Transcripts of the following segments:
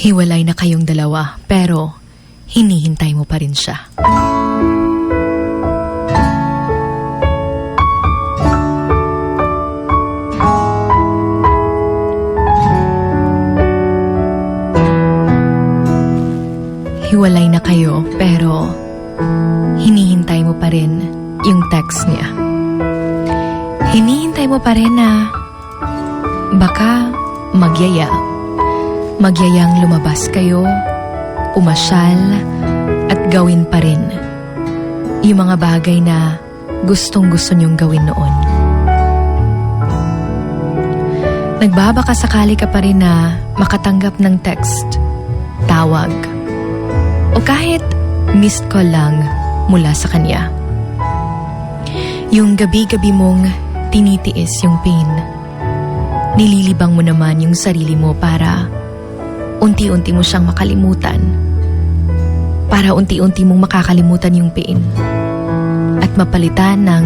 Hiwalay na kayong dalawa, pero hinihintay mo pa rin siya. Hiwalay na kayo, pero hinihintay mo pa rin yung text niya. Hinihintay mo pa rin na baka magyaya. Magyayang lumabas kayo, pumasyal, at gawin pa rin yung mga bagay na gustong gusto niyong gawin noon. Nagbabaka sakali ka pa rin na makatanggap ng text, tawag, o kahit missed call lang mula sa kanya. Yung gabi-gabi mong tinitiis yung pain. Nililibang mo naman yung sarili mo para unti-unti mo siyang makalimutan. Para unti-unti mong makakalimutan yung pain. At mapalitan ng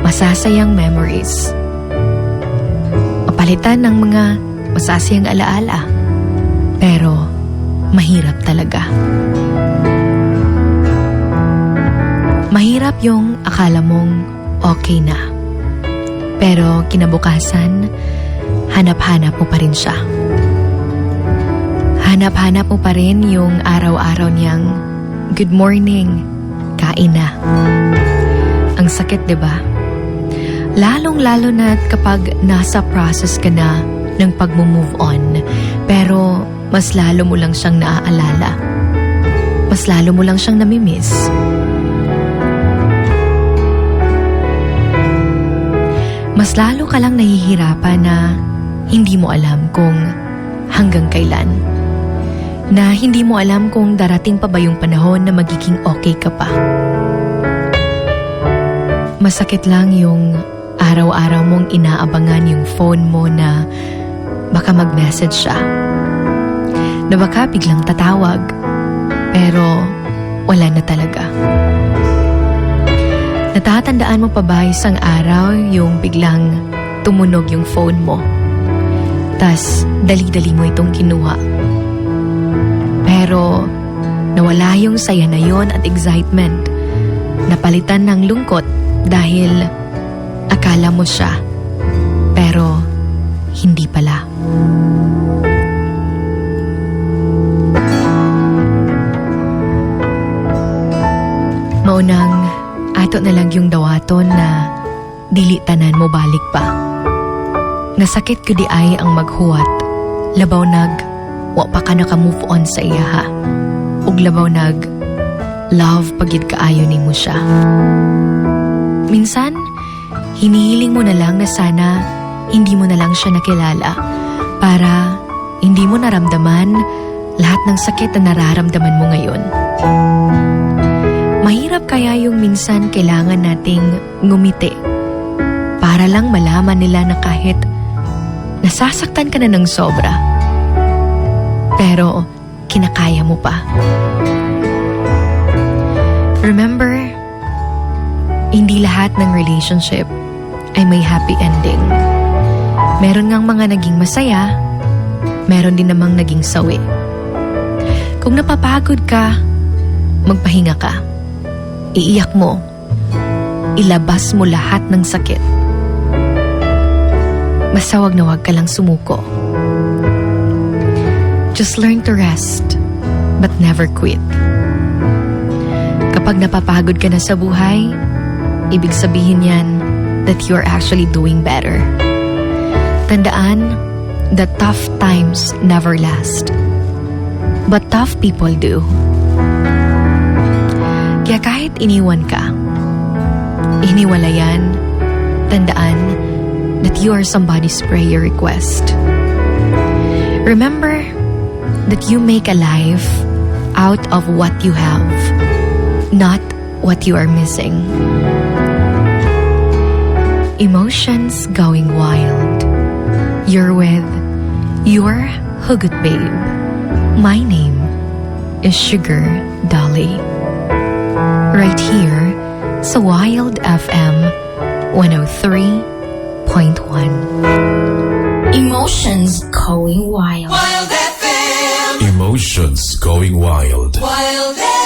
masasayang memories. Mapalitan ng mga masasayang alaala. Pero mahirap talaga. Mahirap yung akala mong okay na. Pero kinabukasan, hanap-hanap mo pa rin siya. Hanap-hanap mo pa rin yung araw-araw niyang good morning, kain na. Ang sakit, 'di ba? Lalong-lalo na kapag nasa process ka na ng pag-move on, pero mas lalo mo lang siyang naaalala. Mas lalo mo lang siyang namimiss. Mas lalo ka lang nahihirapan na hindi mo alam kung hanggang kailan. Na hindi mo alam kung darating pa ba yung panahon na magiging okay ka pa. Masakit lang yung araw-araw mong inaabangan yung phone mo na baka mag-message siya. Na baka biglang tatawag. Pero wala na talaga. Natatandaan mo pa ba isang araw yung biglang tumunog yung phone mo? Tas dali-dali mo itong kinuha. Pero nawala yung saya na yon at excitement. Napalitan ng lungkot dahil akala mo siya. Pero hindi pala. Maunang ato na lang yung dawaton na dili tanan mo balik pa. Nasakit ko di ay ang maghuwat. Labaw nag, wa pa ka naka-move on sa iya ha. Ug labaw nag, love pagid kaayo ni mo siya. Minsan, hinihiling mo na lang na sana hindi mo na lang siya nakilala para hindi mo naramdaman lahat ng sakit na nararamdaman mo ngayon. Mahirap kaya yung minsan kailangan nating ngumiti para lang malaman nila na kahit nasasaktan ka na ng sobra. Pero kinakaya mo pa. Remember, hindi lahat ng relationship ay may happy ending. Meron ngang mga naging masaya, meron din namang naging sawi. Kung napapagod ka, magpahinga ka. Iiyak mo. Ilabas mo lahat ng sakit. Basta wag na wag ka lang sumuko. Just learn to rest, but never quit. Kapag napapagod ka na sa buhay, ibig sabihin yan that you're actually doing better. Tandaan that tough times never last. But tough people do. Kaya kahit iniwan ka, iniwalayan, tandaan that you are somebody's prayer request. Remember that you make a life out of what you have, not what you are missing. Emotions going wild. You're with your Hugot Babe. My name is Sugar Dolly. Right here sa Wild FM 103.1. Emotions going wild. Wild FM Emotions going wild. Wild eh?